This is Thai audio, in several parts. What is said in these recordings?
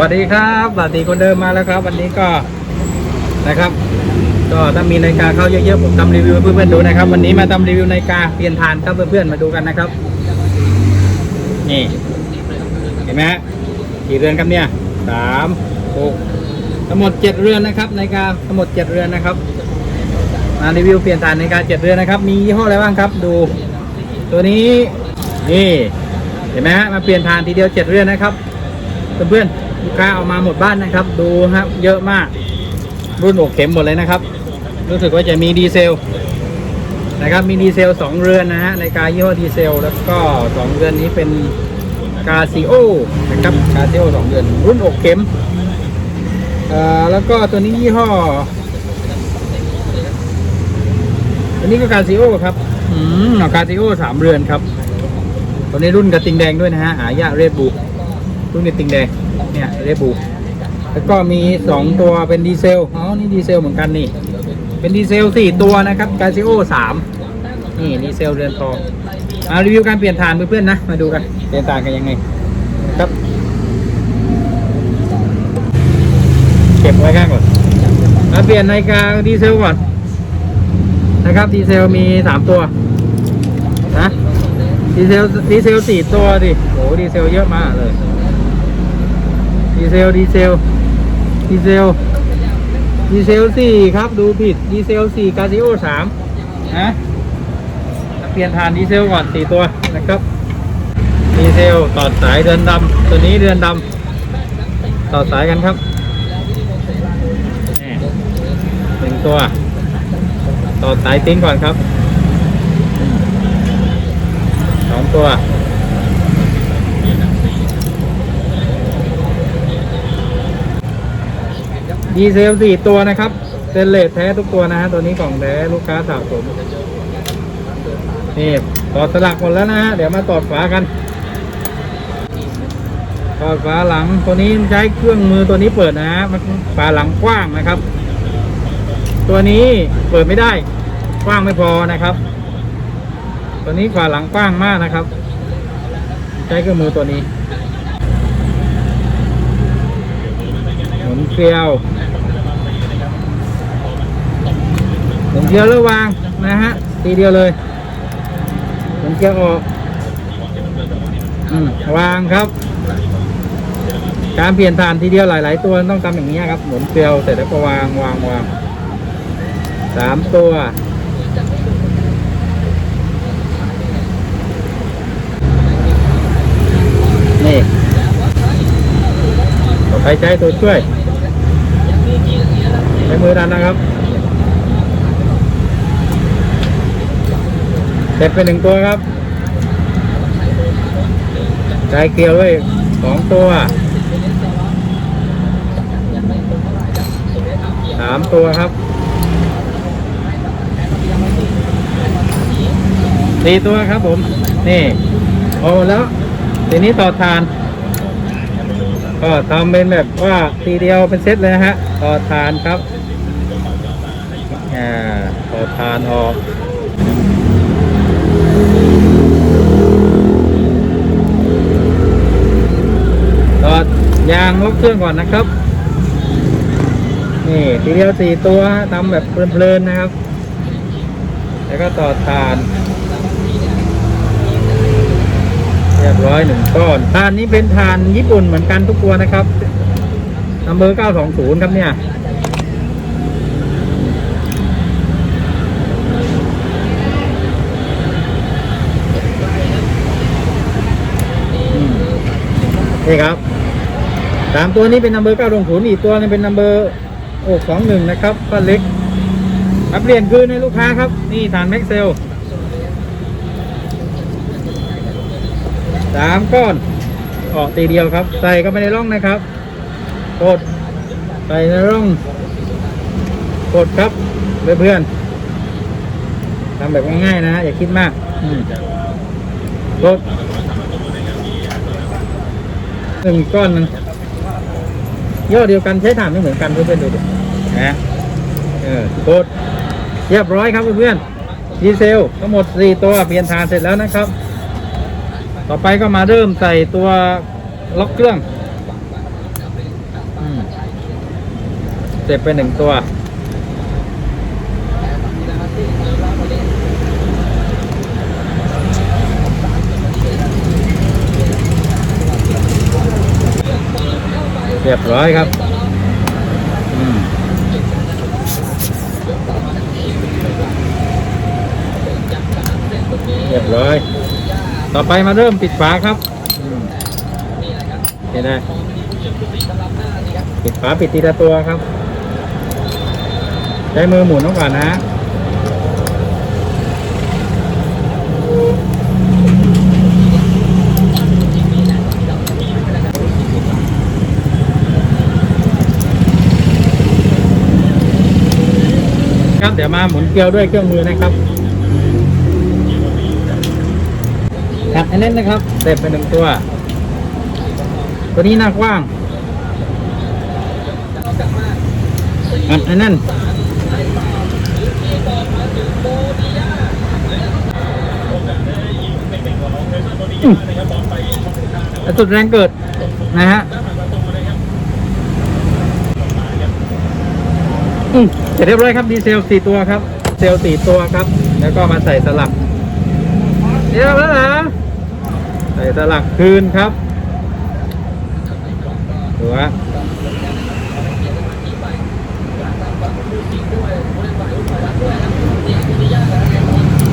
วัสดีครับสวัสดีคนเดิมมาแล้วครับ วันนี้ก็นะครับ ก็ถ้ามีนาฬิกาเข้าเยอะๆผมทำรีวิวเพื่อนๆดูนะครับ วันนี้มาทำรีวิวนาฬิกาเปลี่ยนทานครับเพื่อนๆมาดูกันนะครับ นี่เห็นไหมฮะกี่เรือนครับเนี่ยสามหกทั้งหมดเจ็ดเรือนนะครับนาฬิกาทั้งหมดเจ็ดเรือนนะครับมารีวิวเปลี่ยนทานนาฬิกาเจ็ดเรือนนะครับ มียี่ห้ออะไรบ้างครับ ดู ตัวนี้นี่เห็นไหมฮะมาเปลี่ยนทานทีเดียวเจ็ดเรือนนะครับเพื่อนๆ ลูกค้าเอามาหมดบ้านนะครับ ดูครับเยอะมาก รุ่นอกเข็มหมดเลยนะครับ รู้สึกว่าจะมีดีเซลนะครับมีดีเซลสองเรือนนะฮะในกายี่ห้อดีเซล แล้วก็สองเรือนนี้เป็นกาซิโอนะครับกาซิโอสองเรือน รุ่นอกเข็มเอ่อแล้วก็ตัวนี้ยี่ห้อตัวนี้ก็กาซิโอครับอืมกาซิโอสามเรือนครับตัวนี้รุ่นกระติงแดงด้วยนะฮะหายากเรดบู รุ่นกระติงแดงเนี่ยเรดบูแล้วก็มีสองตัวเป็นดีเซลอ๋อนี่ดีเซลเหมือนกันนี่ เป็นดีเซลสี่ตัวนะครับกาซิโอสามนี่ดีเซลเรือนทองมารีวิวการเปลี่ยนถ่านเพื่อนๆนะ มาดูกันเปลี่ยนถ่านกันยังไงครับ เก็บไว้ข้างก่อนมาเปลี่ยนนาฬิกาดีเซลก่อนนะครับดีเซลมีสามตัวนะดีเซลดีเซลสี่ตัวดิโหดีเซลเยอะมากเลย ซล ดีเซล ดีเซล ดีเซลสี่ครับ ดูผิด ดีเซลสี่กาซิโอสามนะเปลี่ยนฐานดีเซลก่อนสี่ตัวนะครับ ดีเซลต่อสายเดือนดำตัวนี้เดือนดำต่อสายกันครับหนึ่งตัว ต่อสายติ้งก่อนครับสองตัว ดีเซลสี่ตัวนะครับเซนเลสแท้ทุกตัวนะฮะตัวนี้กล่องแท้ลูกค้าสะสมนี่ต่อสลักหมดแล้วนะฮะเดี๋ยวมาตอดฝากันตอดฝาหลังตัวนี้ใช้เครื่องมือตัวนี้เปิดนะฮะมันฝาหลังกว้างนะครับ ตัวนี้เปิดไม่ได้กว้างไม่พอนะครับ ตัวนี้ฝาหลังกว้างมากนะครับ ใช้เครื่องมือตัวนี้หมุนเกลียว หมุน เกลียวแล้ววางนะฮะทีเดียวเลยหมุนเกียวออกอวางครับ การเปลี่ยนฐานทีเดียวหลาย ๆ ตัวต้องทำอย่างนี้ครับ หมุนเกลียวเสร็จแล้วก็วางวางวางสามตัวนี่ต่อไปใช้ตัวช่วยใช้มือดันนะครับ เสร็จไปหนึ่งตัวครับใช้เกลียวไว้สองตัวสามตัวครับสี่ตัวครับผม นี่ โอ้แล้ว ทีนี้ต่อทาน ก็ทำเป็นแบบว่าทีเดียวเป็นเซตเลยฮะ ต่อทานครับ อ่า ต่อทานออก ต่อยางลบเครื่องก่อนนะครับ นี่ทีเดียวสี่ตัวทำแบบเพลินๆนะครับ แล้วก็ต่อทานเรียบร้อยหนึ่งก้อนทานนี้เป็นทานญี่ปุ่นเหมือนกันทุกตัวนะครับนัมเบอร์920 ครับเนี่ยนี่ครับ สามตัวนี้เป็นนัมเบอร์920อีกตัวนึงเป็นนัมเบอร์621นะครับก็เล็กมาเปลี่ยนคืนให้ลูกค้าครับ นี่ฐานแม็กเซลสามก้อน ออกตีเดียวครับ ใส่ก็ไม่ในร่องนะครับ กด ใส่ในร่อง กดครับเพื่อนๆทำแบบง่ายๆนะฮะอย่าคิดมากกดหนึ่งก้อนนึง ย่อเดียวกันใช้ถ่านไม่เหมือนกันเพื่อนๆดูดูนะเออกดเรียบร้อยครับเพื่อนๆดีเซลทั้งหมด 4 ตัวเปลี่ยนถ่านเสร็จแล้วนะครับ ต่อไปก็มาเริ่มใส่ตัวล็อกเครื่องเสร็จไปหนึ่งตัว เรียบร้อยครับอืมเรียบร้อย ต่อไปมาเริ่มปิดฝาครับอืมเห็นไหมปิดฝาปิดทีละตัวครับ ใช้มือหมุนน้องก่อนนะ ครับ เดี๋ยวมาหมุนเกลียวด้วยเครื่องมือนะครับครับอันนี้นะครับเสร็จไปหนึ่งตัว ตัวนี้หน้ากว้างครับอันนั้นสุดแรงเกิดนะฮะ อืมเสร็จเรียบร้อยครับดีเซลสี่ตัวครับ เซลสี่ตัวครับ แล้วก็มาใส่สลักเรียบร้อยแล้วนะใส่สลักคืนครับดูว่า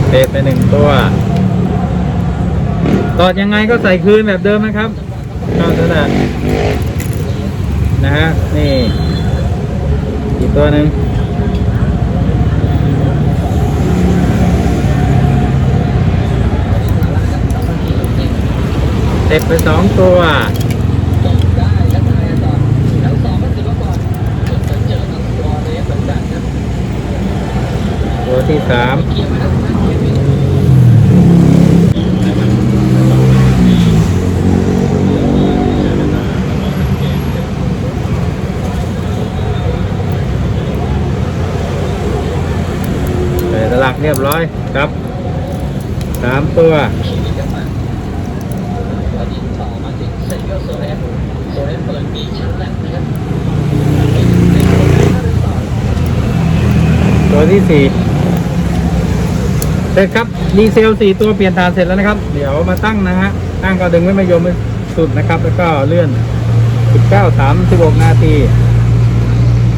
เตะไปหนึ่งตัวตอดยังไงก็ใส่คืนแบบเดิมนะครับเข้าสลักนะฮะนี่ ตัวหนึ่งเต็บไปสองตัวตัวที่สาม ใส่สลักเรียบร้อยครับสามตัวตัวที่สี่เสร็จครับดีเซลสี่ตัวเปลี่ยนฐานเสร็จแล้วนะครับ เดี๋ยวมาตั้งนะฮะ ตั้งก็ดึงไว้มายมสุดนะครับ แล้วก็เลื่อน19 36นาที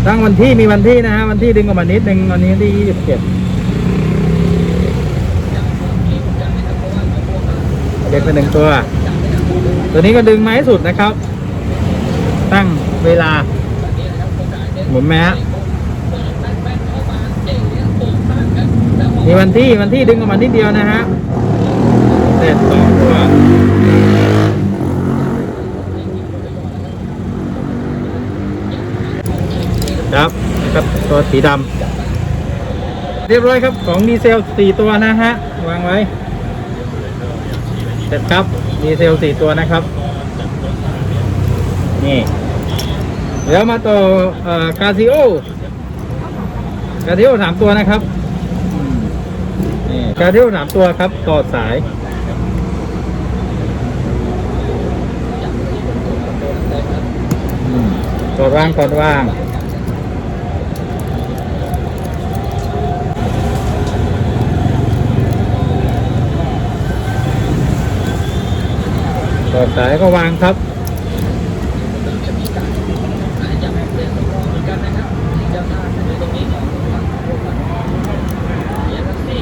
ตั้งวันที่มีวันที่นะฮะ วันที่ดึงออกมานิดนึงวันนี้ที่27เด็ เด็กไปหนึ่งตัว ตัวนี้ก็ดึงมาให้สุดนะครับ ตั้งเวลาหมุนไหมฮะมีวันที่วันที่ดึงออกมานิดเดียวนะฮะเสร็จสองตัวครับนะครับตัวสีดำเรียบร้อยครับของดีเซลสี่ตัวนะฮะ วางไว้ สร็จครับดีเซลสี่ตัวนะครับ นี่ เดี๋ยวมาต่อเอ่อกาซิโอกาซิโอสามตัวนะครับนี่การเที่ยวสามตัวครับ ต่อสายอืมกดว่างกดว่าง ต่อสายก็วางครับ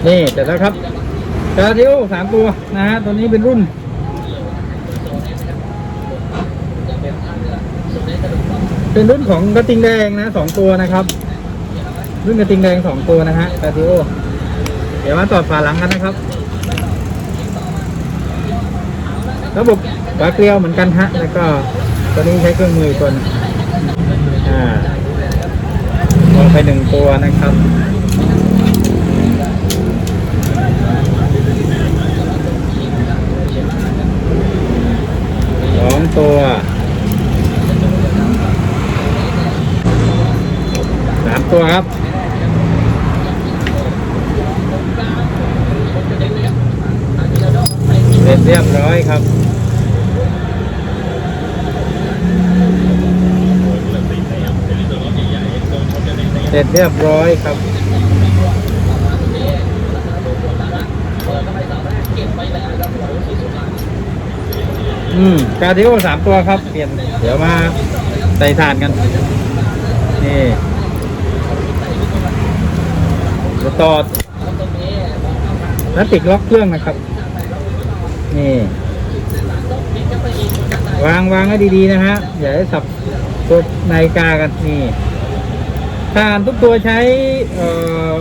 นี่เสร็จแล้วครับกาทิโอสามตัวนะฮะตัวนี้เป็นรุ่นเป็นรุ่นของกระติงแดงนะสองตัวนะครับ รุ่นกระติงแดงสองตัวนะฮะกาทิโอเดี๋ยวมาต่อฝาหลังกันนะครับ ระบบ ฝาเกลียวเหมือนกันฮะ แล้วก็ตัวนี้ใช้เครื่องมืออีกตัวนึงอ่าลงไปหนึ่งตัวนะครับสองตัวสามตัวครับเสร็จเรียบร้อยครับ เสร็จเรียบร้อยครับ อืมกาทิโอสามตัวครับ เปลี่ยน เดี๋ยวมาใส่ถ่านกัน นี่เดี๋ยวต่อพลาสติกล็อกเครื่องนะครับ นี่ วางวางให้ดีๆนะฮะ อย่าให้สับตัวนาฬิกากันนี่ ถ่านทุกตัวใช้เอ่อ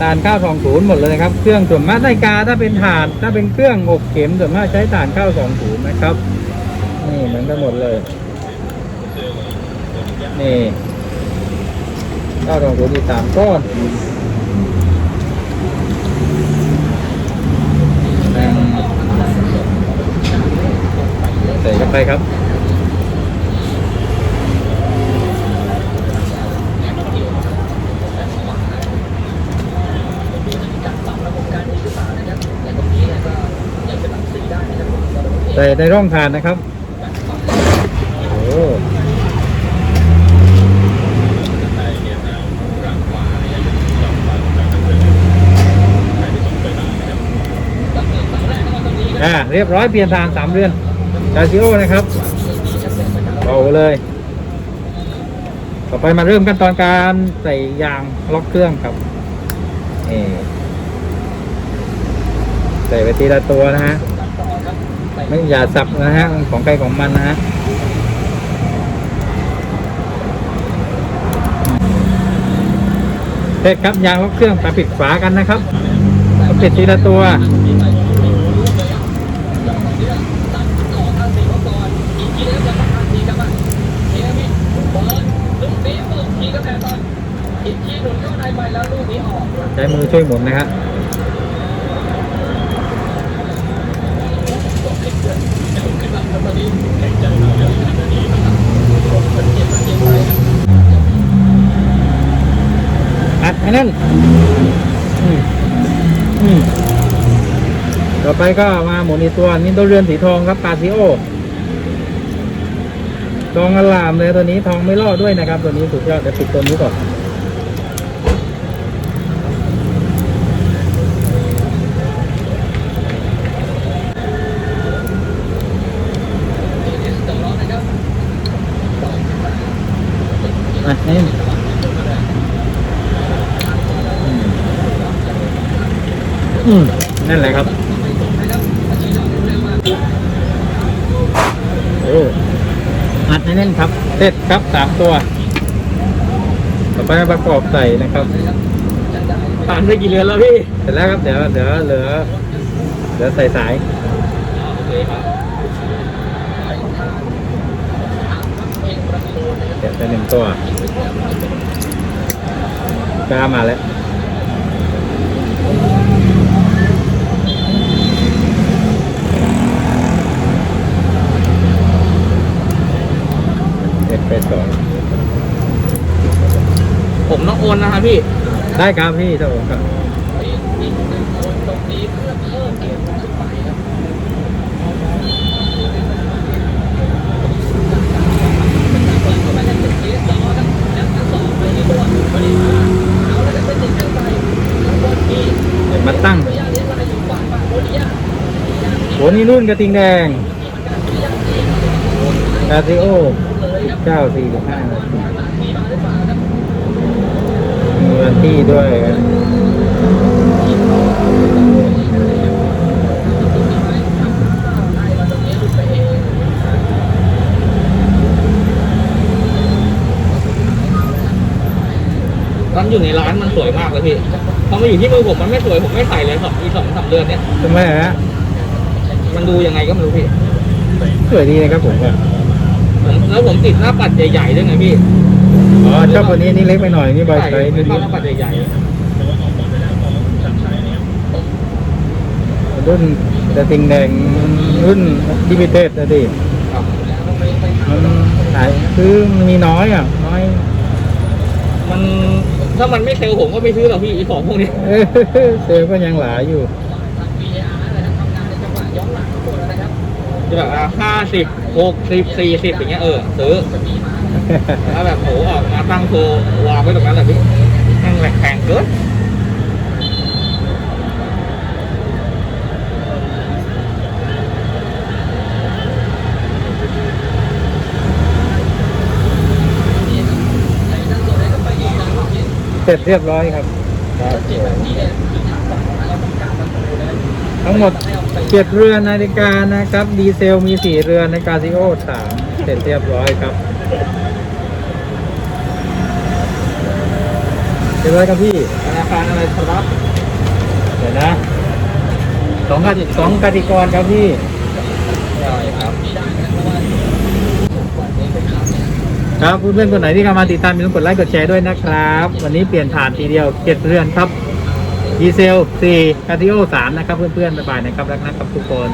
ถ่านข้าวสองศูนย์หมดเลยครับ เครื่องส่วนมากนาฬิกาถ้าเป็นถ่านถ้าเป็นเครื่องอบเข็มส่วนมากใช้ถ่านข้าวสองศูนย์นะครับ นี่เหมือนกันหมดเลย นี่ข้าวสองศูนย์อีกสามก้อนใส่เข้าไปครับ ใส่ในร่องทานนะครับ โอ้อ่าเรียบร้อยเปลี่ยนทางสามเรือนดาซิโอนะครับเบาเลย ต่อไปมาเริ่มขั้นตอนการใส่ยางล็อกเครื่องครับใส่ไปทีละตัวนะฮะ ไม่อย่าสับนะฮะของใครของมันนะฮะเสร็จครับยางล็อกเครื่องมาปิดฝากันนะครับปิดทีละตัวใช้มือช่วยหมุนนะครับ อัดให้นั่นอืมอืมต่อไปก็มาหมุนอีกตัวนี่ตัวเรือนสีทองครับปาซิโอทองอลามเลยตัวนี้ทองไม่รอดด้วยนะครับ ตัวนี้สุดยอดเดี๋ยวปิดตัวนี้ก่อน นี่อืมอืมนั่นแหละครับโอ้อัดให้แน่นครับเสร็จครับสามตัว ต่อไปประกอบใส่นะครับผ่านไปกี่เรือนแล้วพี่ เสร็จแล้วครับ เดี๋ยว เดี๋ยวเหลือเหลือใส่สายเดี๋ยวจะหนึ่งตัวกล้ามาแล้วเอ็ดไปสองผมต้องโอนนะครับพี่ ได้ครับพี่เจ้าผมครับ มาตั้งโหนี่รุ่นกระทิงแดงคาซิโอเก้าสี่สิบห้าวันที่ด้วยกันตอนอยู่ในร้านมันสวยมากเลยพี่ พอมาอยู่ที่มือผมมันไม่สวยผมไม่ใส่เลยสองอีสองสามเดือนเนี้ยทำไมฮะมันดูยังไงก็ไม่รู้พี่สวยดีนะครับผมว่าผมแล้วผมติดหน้าปัดใหญ่ๆด้วยไงพี่อ๋อชอบตัวนี้นี่เล็กไปหน่อยนี่ใบใช่ไซส์ไม่นิดชอบหน้าปัดใหญ่รุ่นกระทิงแดงรุ่นดิมิเต็ดนะดิๆครับมันขายคือมันมีน้อยอะน้อย มัน ถ้ามันไม่เซลล์ผมก็ไม่ซื้อหรอกพี่อีของพวกนี้เออเซลลก็ยังหลายอยู่จะแบบห้าสิบหกสิบสี่สิบอย่างเงี้ยเออซื้อแล้วแบบโหออกมาตั้งโชว์วางไว้ตรงนั้นแหละพี่แม่งแหลกแข็งเกิน เสร็จเรียบร้อยครับ ทั้งหมดเจ็ดเรือนนาฬิกานะครับ ดีเซลมีสี่เรือนในกาซิโอสามเสร็จเรียบร้อยครับเรียบร้อยครับพี่ธนาคารอะไรครับเดี๋ยวนะสองกติสองกติกรครับพี่ ใช่ครับ ครับเพื่อนๆคนไหนที่กำลังติดตามมีต้องกดไลค์กดแชร์ด้วยนะครับ วันนี้เปลี่ยนผ่านทีเดียวเจ็ดเรือนครับดีเซล4คาร์ดิโอ3นะครับเพื่อนๆบ๊ายบายนะครับรักนะครับทุกคน